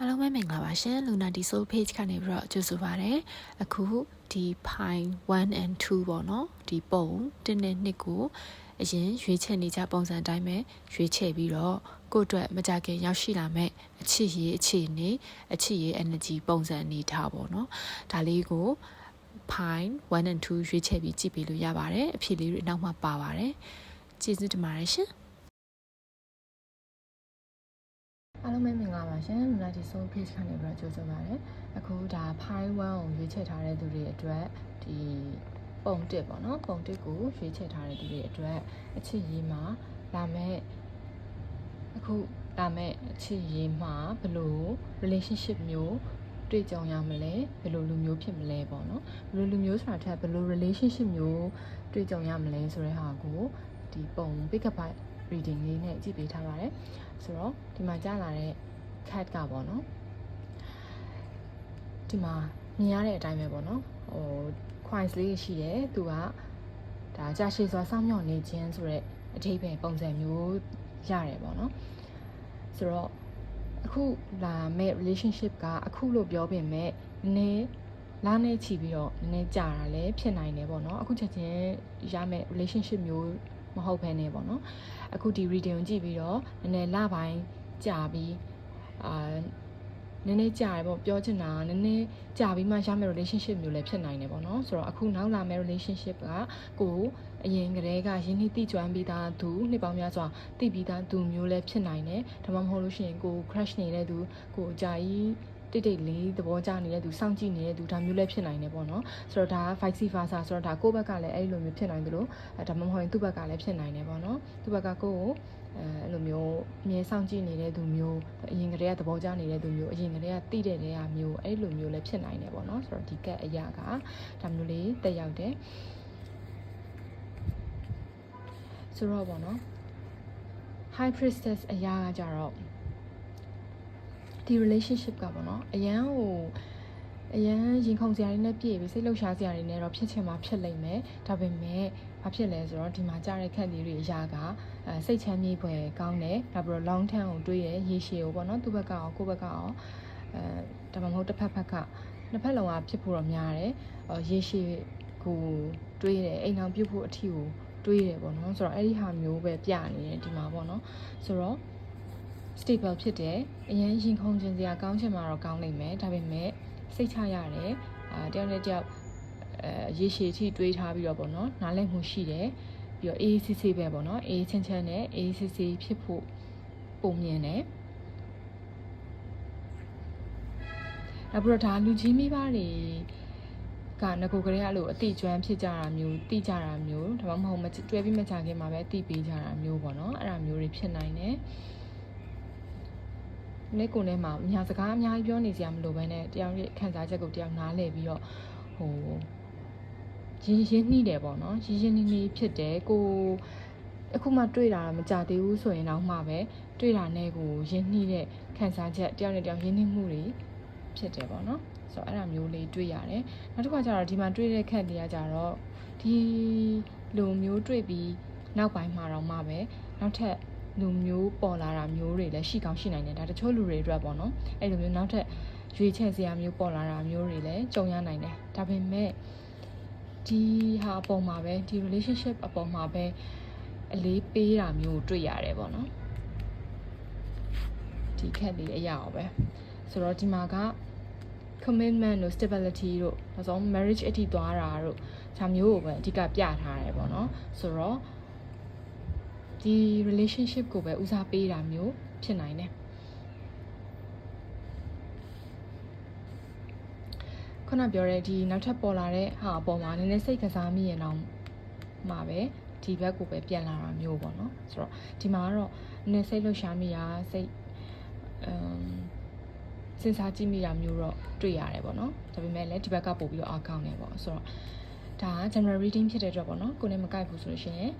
အားလုံးပဲမင်္ဂလာပါရှင် Luna D Soul Page ကနေပြီးတော့ကြိုဆိုပါရစေအခုဒီ Pine 1 and 2ပေါ့နော်ဒီပုံ1နဲ့2ကိုအရင်ရွေးချယ်နေကြပုံစံအတိုင်းပဲရွေးချယ်ပြီးတော့ကိုယ့်အတွက်မကြခင်ရောက်ရှိလာမဲ့အချစ်ရေးအခြေအနေအချစ်ရေး energy ပုံစံအနေထားပေါ့နော်ဒါလေးကို Pine 1 and 2ရွေးချယ်ပြီးကြည့်ပေးလို့ရပါတယ်အဖြစ်လေးတွေနောက်မှပါပါတယ်ကျေးဇူးတင်ပါတယ်ရှင် လုံးပဲမင်္ဂလာပါရှင် Lunatic Soul Page ကနေပြီးတော့ကြိုဆိုပါရစေ။အခုဒါ Pi 1ကိုရွေးချယ်ထားတဲ့သူတွေအတွက်ဒီပုံတစ်ပေါ့နော်ပုံတစ်ကိုရွေးချယ်ထားတဲ့သူတွေအတွက်အချစ်ရေးမှာလာမဲ့အခုလာမဲ့အချစ်ရေးမှာဘယ်လို relationship မျိုးတွေ့ကြုံရမလဲဘယ်လိုလူမျိုးဖြစ်မလဲပေါ့နော်ဘယ်လိုလူမျိုးဆိုတာထက်ဘယ်လို relationship မျိုးတွေ့ကြုံရမလဲဆိုတဲ့ဟာကိုဒီပုံ pick up by reading လေးနဲ့ကြည့်ပေးထားပါတယ်ဆိုတော့ဒီမှာကြားလာတဲ့ cat ကပေါ့နော်ဒီမှာမြင်ရတဲ့အတိုင်းပဲပေါ့နော်ဟို coins လေးရှိတယ်သူကဒါကြာရှည်စွာစောင့်မျှော်နေခြင်းဆိုရက်အထိပ္ပယ်ပုံစံမျိုးရတယ်ပေါ့နော်ဆိုတော့အခုလာမဲ့ relationship ကအခုလို့ပြောပေမဲ့နည်းလာနေချီပြီးတော့နည်းနည်းကြာတာလည်းဖြစ်နိုင်တယ်ပေါ့နော်အခုချက်ချင်းရမဲ့ relationship မျိုး မဟုတ်ဘဲねပေါ့နော်အခုဒီ reading ကိုကြည့်ပြီးတော့နည်းနည်းလပိုင်းကြာပြီးအာနည်းနည်းကြာရပေါ့ပြောချင်တာကနည်းနည်းကြာပြီးမှရမယ့် relationship မျိုးလည်းဖြစ်နိုင်တယ်ပေါ့နော်ဆိုတော့အခုနောက်လာမယ့် relationship ကကိုအရင်ကတည်းကရင်းနှီးတိကျွမ်းပြီးသားသူနှစ်ပေါင်းများစွာတိပြီးသားသူမျိုးလည်းဖြစ်နိုင်တယ်ဒါမှမဟုတ်လို့ရှိရင်ကို crush နေတဲ့သူကိုအကြာကြီး တိတ်တိတ်လေးသဘောကျနေတဲ့သူစောင့်ကြည့်နေတဲ့သူဒါမျိုးလည်းဖြစ်နိုင်တယ်ပေါ့နော်ဆိုတော့ဒါက vice versa ဆိုတော့ဒါကိုယ့်ဘက်ကလည်းအဲ့လိုမျိုးဖြစ်နိုင်တယ်လို့ဒါမှမဟုတ်ရင်သူ့ဘက်ကလည်းဖြစ်နိုင်တယ်ပေါ့နော်သူ့ဘက်ကကိုယ့်ကိုအဲအဲ့လိုမျိုးအမြဲစောင့်ကြည့်နေတဲ့သူမျိုးအရင်ကတည်းကသဘောကျနေတဲ့သူမျိုးအရင်ကတည်းကတိတဲ့တဲ့ဟာမျိုးအဲ့လိုမျိုးလည်းဖြစ်နိုင်တယ်ပေါ့နော်ဆိုတော့ဒီကက်အရာကဒါမျိုးလေးတက်ရောက်တယ်ဆိုတော့ပေါ့နော် high priestess အရာကကြတော့ ဒီ relationship ကပေါ့နော်အရန်ဟိုအရန်ရင်ခုန်စရာတွေနဲ့ပြည့်ပြီးစိတ်လှုပ်ရှားစရာတွေနဲ့တော့ဖြစ်ချင်မှဖြစ်လိမ့်မယ်ဒါပေမဲ့ဘာဖြစ်လဲဆိုတော့ဒီမှာကြားတဲ့ခက်လေးတွေအရာကအဲစိတ်ချမ်းမြေ့ဖွယ်ကောင်းတယ်ဒါပြီးတော့ long term ကိုတွေးရရေရှည်ကိုပေါ့နော်သူ့ဘက်ကရောကိုယ့်ဘက်ကရောအဲဒါမှမဟုတ်တစ်ဖက်ဖက်ကနှစ်ဖက်လုံးကဖြစ်ဖို့တော့များတယ်ရေရှည်ကိုတွေးတယ်အိမ်အောင်ပြုတ်ဖို့အထီကိုတွေးတယ်ပေါ့နော်ဆိုတော့အဲ့ဒီဟာမျိုးပဲပြနေတယ်ဒီမှာပေါ့နော်ဆိုတော့ stable ဖြစ်တယ်အရင်ရင်ခုန်ခြင်းစရာကောင်းချင်မှာတော့ကောင်းနိုင်မယ်ဒါပေမဲ့စိတ်ချရတယ်အာတယောက်နဲ့တယောက်အဲရေရှည်ထိတွေးထားပြီးတော့ပေါ့နော်နားလည်မှုရှိတယ်ပြီးတော့အေးစစ်စစ်ပဲပေါ့နော်အေးချင်းချင်းနဲ့အေးစစ်စစ်ဖြစ်ဖို့ပုံမြင်တယ်နောက်ပြီးတော့ဒါလူကြီးမိဘတွေကငကိုကလေးကလို့အတိကျွမ်းဖြစ်ကြတာမျိုးတိကြတာမျိုးဒါမှမဟုတ်မတွဲပြီးမကြခင်မှာပဲအတိပေးကြတာမျိုးပေါ့နော်အဲ့ဒါမျိုးတွေဖြစ်နိုင်တယ် လက်ကိုထဲမှာအများစကားအများကြီးပြောနေစရာမလိုဘဲနဲ့တယောက်ရဲ့ခံစားချက်ကိုတယောက်နားလည်ပြီးတော့ဟိုရင်းရင်းနှီးတယ်ပေါ့နော်ရင်းရင်းနှီးနှီးဖြစ်တယ်ကိုအခုမှတွေ့တာမကြသေးဘူးဆိုရင်တော့မှပဲတွေ့တာနဲ့ကိုရင်းနှီးတဲ့ခံစားချက်တယောက်နဲ့တယောက်ရင်းနှီးမှုတွေဖြစ်တယ်ပေါ့နော်ဆိုတော့အဲ့ဒါမျိုးလေးတွေ့ရတယ်နောက်တစ်ခါကျတော့ဒီမှာတွေ့တဲ့ခက်တွေကကြတော့ဒီလိုမျိုးတွေ့ပြီးနောက်ပိုင်းမှာတော့မှပဲနောက်ထပ် လူမျိုးပေါ်လာတာမျိုးတွေလည်းရှိကောင်းရှိနိုင်တယ်ဒါတချို့လူတွေအတွက်ပေါ့နော်အဲ့လိုမျိုးနောက်ထပ်ရွေးချယ်စရာမျိုးပေါ်လာတာမျိုးတွေလည်းကြုံရနိုင်တယ်ဒါပေမဲ့ဒီဟာအပေါ်မှာပဲဒီ relationship အပေါ်မှာပဲအလေးပေးတာမျိုးတွေ့ရတယ်ပေါ့နော်ဒီခက်လေးအရာအောင်ပဲဆိုတော့ဒီမှာက commitment တို့ stability တို့နောက်ဆုံး marriage အထိသွားတာတို့ဒါမျိုးကိုပဲအဓိကပြထားတယ်ပေါ့နော်ဆိုတော့ ဒီ relationship ကိုပဲဦးစားပေးတာမျိုးဖြစ်နိုင်တယ်ခုနပြောတဲ့ဒီနောက်ထပ်ပေါ်လာတဲ့ဟာအပေါ်မှာနည်းနည်းစိတ်ကစားမိရင်တော့မှာပဲဒီဘက်ကိုပဲပြန်လာတာမျိုးပေါ့နော်ဆိုတော့ဒီမှာကတော့နည်းနည်းစိတ်လှုပ်ရှားမိတာစိတ်အမ်စဉ်းစားကြည့်မိတာမျိုးတော့တွေ့ရတယ်ပေါ့နော်ဒါပေမဲ့လည်းဒီဘက်ကပို့ပြီးတော့အကောင်းနေပေါ့ဆိုတော့ ဒါက general reading ဖြစ်တဲ့အတွက်ပေါ့နော်ကိုယ်နဲ့မကိုက်ဘူးဆိုလို့ရှိရင်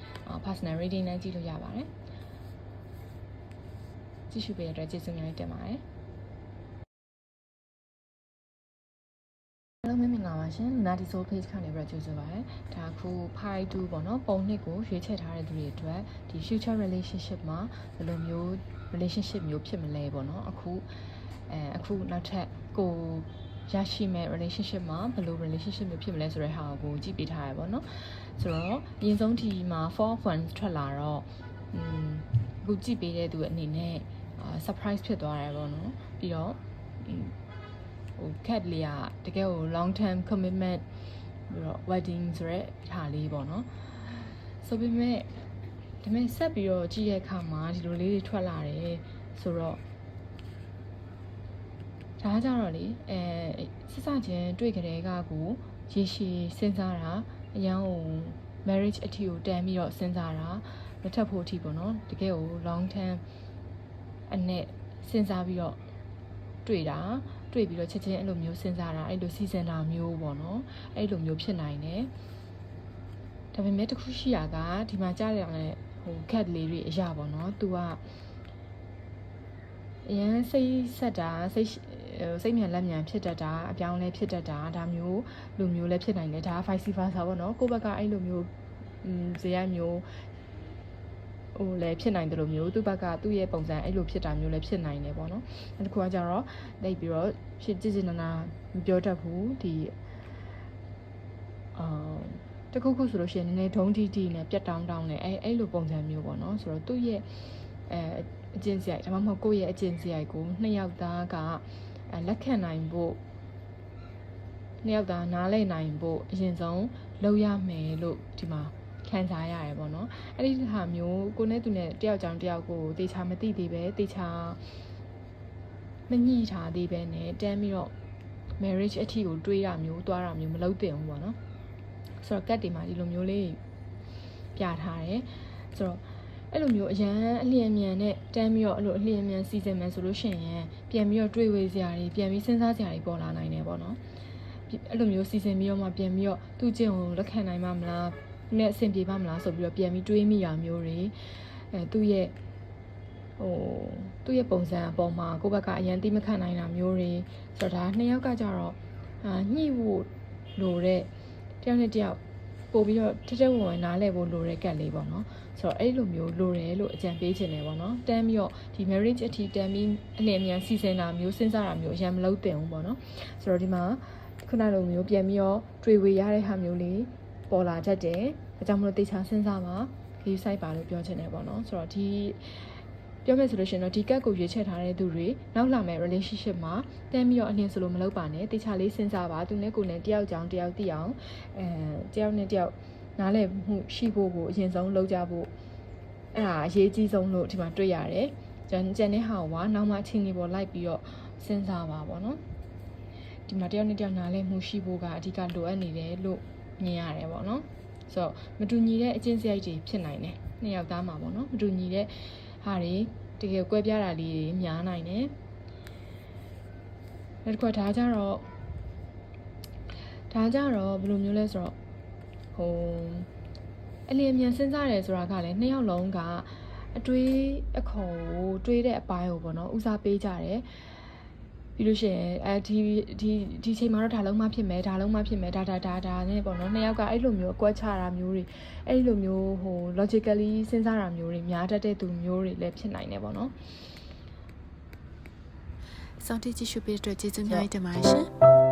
personal reading နဲ့ကြည့်လို့ရပါတယ်ကြည့်ရှုပေးတဲ့အတွက်ကျေးဇူးများတင်ပါတယ်အားလုံးမင်္ဂလာပါရှင် Luna Soul Page ကနေပြီးတော့ကြိုဆိုပါရစေ။ဒါခု Pi 2ပေါ့နော်ပုံနှစ်ကိုရွေးချယ်ထားတဲ့သူတွေအတွက်ဒီ future relationship မှာဘယ်လိုမျိုး relationship မျိုးဖြစ်မလဲပေါ့နော်အခုအဲအခုနောက်ထပ်ကို ရရှိမဲ့ relationship မှာဘယ်လို relationship မျိုးဖြစ်မလဲဆိုတဲ့ဟာကိုကြည့်ပေးထားရပါတော့။ဆိုတော့အရင်ဆုံးဒီမှာ4 of 1ထွက်လာတော့อืมအခုကြည့်ပေးတဲ့သူအနေနဲ့အာ surprise ဖြစ်သွားတယ်ပေါ့နော်။ပြီးတော့ဟို cat လေးကတကယ်ကို long term commitment ပြီးတော့ wedding ဆိုတဲ့ဟာလေးပေါ့နော်။ဆိုပေမဲ့ဒါပေမဲ့ဆက်ပြီးတော့ကြည့်ရတဲ့အခါမှာဒီလိုလေးတွေထွက်လာတယ်ဆိုတော့ ဒါကကြတော့လေအဲစစ်စချင်းတွေ့ကြတဲ့ကကိုရေရှည်စဉ်းစားတာအရန်ဟို marriage အထီကိုတန်ပြီးတော့စဉ်းစားတာလက်ထပ်ဖို့အထီပေါ့နော်တကယ်ကို long term အနဲ့စဉ်းစားပြီးတော့တွေ့တာတွေ့ပြီးတော့ချက်ချင်းအဲ့လိုမျိုးစဉ်းစားတာအဲ့လိုစီစဉ်တာမျိုးပေါ့နော်အဲ့လိုမျိုးဖြစ်နိုင်တယ်ဒါပေမဲ့တစ်ခုရှိရကဒီမှာကြားရတဲ့ဟို cat လေးတွေအရာပေါ့နော်သူကအရန်စိတ်ဆက်တာစိတ်ဟို စိတ်မြန်လက်မြန်ဖြစ်တတ်တာအပြောင်းလဲဖြစ်တတ်တာဒါမျိုးလူမျိုးလည်းဖြစ်နိုင်တယ်ဒါ vice versa ပေါ့နော်ကိုယ့်ဘက်ကအဲ့လိုမျိုးอืมဇေယျမျိုးဟိုလည်းဖြစ်နိုင်တယ်လို့မျိုးသူ့ဘက်ကသူ့ရဲ့ပုံစံအဲ့လိုဖြစ်တာမျိုးလည်းဖြစ်နိုင်တယ်ပေါ့နော်အဲ့တခုကကြတော့လိုက်ပြီးတော့ဖြစ်ကြည်ကြည်နာနာမပြောတတ်ဘူးဒီအာတခုခုဆိုလို့ရှိရင်နည်းနည်းဒုံးတီတီနဲ့ပြတ်တောင်းတောင်းနဲ့အဲ့အဲ့လိုပုံစံမျိုးပေါ့နော်ဆိုတော့သူ့ရဲ့အဲအကျင့်စရိုက်ဒါမှမဟုတ်ကိုယ့်ရဲ့အကျင့်စရိုက်ကိုနှစ်ယောက်သားကအဲ လက်ခံနိုင်ဖို့နှစ်ယောက်သားနားလည်နိုင်ဖို့အရင်ဆုံးလုပ်ရမယ်လို့ဒီမှာခံစားရတယ်ပေါ့နော်အဲ့ဒီဟာမျိုးကိုနဲ့သူနဲ့တယောက်ကြောင်တယောက်ကိုတေချာမသိသေးပဲတေချာမညှိထားသေးပဲနဲ့တန်းပြီးတော့ marriage အထီကိုတွေးတာမျိုးတွားတာမျိုးမလုပ်သင့်ဘူးပေါ့နော်ဆိုတော့ကတ်တွေမှာဒီလိုမျိုးလေးပြထားတယ်ဆိုတော့ အဲ့လိုမျိုးအရန်အလျင်မြန်နဲ့တန်းပြီးတော့အဲ့လိုအလျင်မြန်စီစဉ်မယ်ဆိုလို့ရှိရင်ပြန်ပြီးတော့တွေးဝေးစရာတွေပြန်ပြီးစဉ်းစားစရာတွေပေါ်လာနိုင်တယ်ပေါ့နော်အဲ့လိုမျိုးစီစဉ်ပြီးတော့မှပြန်ပြီးတော့သူ့ကျင့်ကိုလက်ခံနိုင်မှာမလားနဲ့အဆင်ပြေပါမလားဆိုပြီးတော့ပြန်ပြီးတွေးမိတာမျိုးတွေအဲသူ့ရဲ့ဟိုသူ့ရဲ့ပုံစံအပေါ်မှာကိုယ့်ဘက်ကအရန်တိမခံနိုင်တာမျိုးတွေဆိုတော့ဒါနှစ်ယောက်ကကြတော့အာညှိဖို့လိုတဲ့တယောက်နဲ့တယောက် ပို့ပြီးတော့တတဲဝင်ဝင်နားလဲဖို့လိုတဲ့ကတ်လေးပေါ့နော်ဆိုတော့အဲ့လိုမျိုးလိုတယ်လို့အကြံပေးချင်တယ်ပေါ့နော်တမ်းပြီးတော့ဒီ marriage အထိတမ်းပြီးအလင်းအမြန်စီစဉ်တာမျိုးစဉ်းစားတာမျိုးအရင်မလုပ်သင့်ဘူးပေါ့နော်ဆိုတော့ဒီမှာခုနလိုမျိုးပြန်ပြီးတော့တွေ့ဝေရတဲ့ဟာမျိုးလေးပေါ်လာတတ်တယ်။အကြောင်းမလို့တေချာစဉ်းစားပါခရီးဆိုင်ပါလို့ပြောချင်တယ်ပေါ့နော်။ဆိုတော့ဒီ ပြောမယ်ဆိုလို့ရှိရင်တော့ဒီကတ်ကိုရွေးချယ်ထားတဲ့သူတွေနောက်လာမယ့် relationship မှာတန်းပြီးတော့အလင်းဆိုလို့မလုပ်ပါနဲ့တေချာလေးစဉ်းစားပါသူနဲ့ကိုယ်နဲ့တယောက်ကြောင်တယောက်သိအောင်အဲတယောက်နဲ့တယောက်နားလည်မှုရှိဖို့ကိုအရင်ဆုံးလုပ်ကြဖို့အဲ့ဒါအရေးကြီးဆုံးလို့ဒီမှာတွေ့ရတယ်။ကျန်ကျန်တဲ့ဟာကနောက်မှချင်းလေးပေါ်လိုက်ပြီးတော့စဉ်းစားပါပေါ့နော်။ဒီမှာတယောက်နဲ့တယောက်နားလည်မှုရှိဖို့ကအဓိကလိုအပ်နေတယ်လို့မြင်ရတယ်ပေါ့နော်။ဆိုတော့မတူညီတဲ့အချင်းစရိုက်တွေဖြစ်နိုင်တယ်။နှစ်ယောက်သားမှာပေါ့နော်။မတူညီတဲ့ ဟာတွေတကယ်ကွဲပြားတာလေးတွေများနိုင်တယ်။နောက်တစ်ခုကဒါကြတော့ဒါကြတော့ဘယ်လိုမျိုးလဲဆိုတော့ဟိုအလျင်အမြန်စဉ်းစားတယ်ဆိုတာကလည်းနှစ်ယောက်လုံးကအတွေးအခေါ်ကိုတွေးတဲ့အပိုင်းကိုပေါ့နော်ဦးစားပေးကြတယ် ပြီးလို့ရှိရင်အဲဒီဒီဒီချိန်မှာတော့ဒါလုံးမဖြစ်မယ်ဒါလုံးမဖြစ်မယ်ဒါဒါဒါဒါနဲ့ပေါ့နော်နှစ်ယောက်ကအဲ့လိုမျိုးအကွက်ချတာမျိုးတွေအဲ့လိုမျိုးဟို logically စဉ်းစားတာမျိုးတွေများတတ်တဲ့သူမျိုးတွေလည်းဖြစ်နိုင်တယ်ပေါ့နော်စောင့်ကြည့်ကြည့်ရှုပေးတဲ့အတွက်ကျေးဇူးများတင်ပါတယ်ရှင်